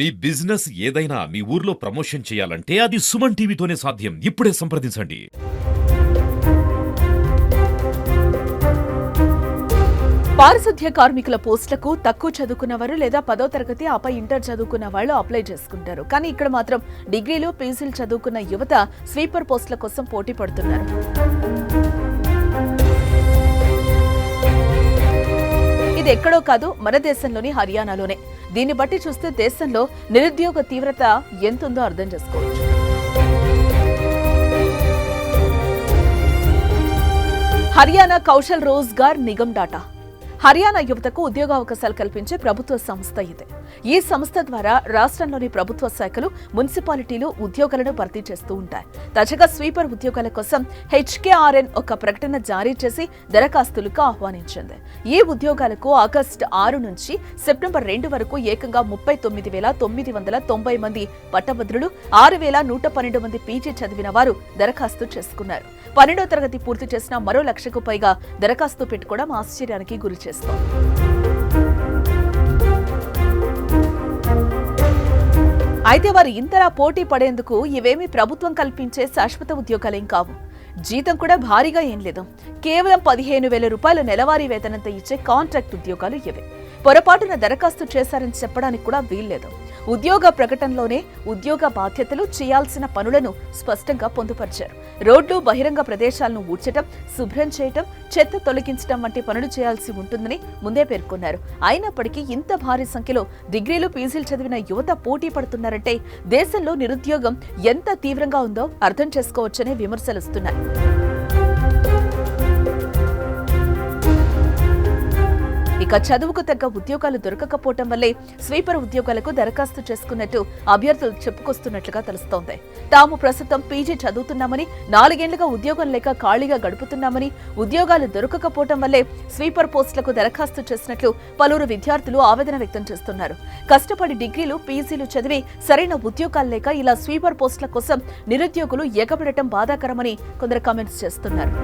మీ business ఏదైనా మీ ఊర్లో promotion చేయాలంటే అది సుమన్ టీవీతోనే సాధ్యం. ఇప్పుడే సంప్రదించండి. పారిశుద్ధ్య కార్మికుల పోస్టులకు తక్కువ చదువుకున్నవారు లేదా పదో తరగతి ఆపై ఇంటర్ చదువుకున్న వాళ్ళు అప్లై చేసుకుంటారు. కానీ ఇక్కడ మాత్రం డిగ్రీలు పీజీలు చదువుకున్న యువత స్వీపర్ పోస్టుల కోసం పోటీ పడుతున్నారు. ఇది ఎక్కడో కాదు మన దేశంలోని హర్యానాలోనే. దీన్ని బట్టి చూస్తే దేశంలో నిరుద్యోగ తీవ్రత ఎంతుందో అర్థం చేసుకోవచ్చు. హర్యానా కౌశల్ రోజ్గార్ నిగమ్ డాటా. హర్యానా యువతకు ఉద్యోగావకాశాలు కల్పించే ప్రభుత్వ సంస్థ ఇది. ఈ సంస్థ ద్వారా రాష్ట్రంలోని ప్రభుత్వ శాఖలు మున్సిపాలిటీలు ఉద్యోగాలను భర్తీ చేస్తూ ఉంటాయి. తాజాగా స్వీపర్ ఉద్యోగాల కోసం హెచ్కేఆర్ఎన్ ఒక ప్రకటన జారీ చేసి దరఖాస్తులకు ఆహ్వానించింది. ఈ ఉద్యోగాలకు ఆగస్టు ఆరు నుంచి సెప్టెంబర్ రెండు వరకు ఏకంగా ముప్పై తొమ్మిది వేల తొమ్మిది వందల తొంభై మంది పట్టభద్రులు ఆరు వేల నూట పన్నెండు మంది పీజీ చదివిన వారు దరఖాస్తు చేసుకున్నారు. పన్నెండో తరగతి పూర్తి చేసిన మరో లక్షకు పైగా దరఖాస్తు పెట్టుకోవడం ఆశ్చర్యానికి గురి చేస్తోంది అయితే వారు ఇంతలా పోటీ పడేందుకు ఇవేమీ ప్రభుత్వం కల్పించే శాశ్వత ఉద్యోగాలేం కావు. జీతం కూడా భారీగా ఏం లేదు. కేవలం పదిహేను వేల రూపాయల నెలవారీ వేతనంతో ఇచ్చే కాంట్రాక్ట్ ఉద్యోగాలు ఇవే. పొరపాటున దరఖాస్తు చేశారని చెప్పడానికి కూడా వీల్లేదు. ఉద్యోగ ప్రకటనలోనే ఉద్యోగ బాధ్యతలు చేయాల్సిన పనులను స్పష్టంగా పొందుపరిచారు. రోడ్లు బహిరంగ ప్రదేశాలను ఊడ్చటం శుభ్రం చేయటం చెత్త తొలగించడం వంటి పనులు చేయాల్సి ఉంటుందని ముందే పేర్కొన్నారు. అయినప్పటికీ ఇంత భారీ సంఖ్యలో డిగ్రీలు పీజీలు చదివిన యువత పోటీ పడుతున్నారంటే దేశంలో నిరుద్యోగం ఎంత తీవ్రంగా ఉందో అర్థం చేసుకోవచ్చనే విమర్శలు ఇక చదువుకు తగ్గ ఉద్యోగాలు దొరకకపోవటం వల్లే స్వీపర్ ఉద్యోగాలకు దరఖాస్తు చేసుకున్నట్టు అభ్యర్థులు చెప్పుకొస్తున్నట్లుగా తెలుస్తోంది. తాము ప్రస్తుతం పీజీ చదువుతున్నామని నాలుగేళ్ళుగా ఉద్యోగం లేక ఖాళీగా గడుపుతున్నామని ఉద్యోగాలు దొరకకపోవటం వల్లే స్వీపర్ పోస్టులకు దరఖాస్తు చేసినట్లు పలువురు విద్యార్థులు ఆవేదన వ్యక్తం చేస్తున్నారు. కష్టపడి డిగ్రీలు పీజీలు చదివి సరైన ఉద్యోగాలు లేక ఇలా స్వీపర్ పోస్టుల కోసం నిరుద్యోగులు ఎగబడటం బాధాకరమని కొందరు కామెంట్స్ చేస్తున్నారు.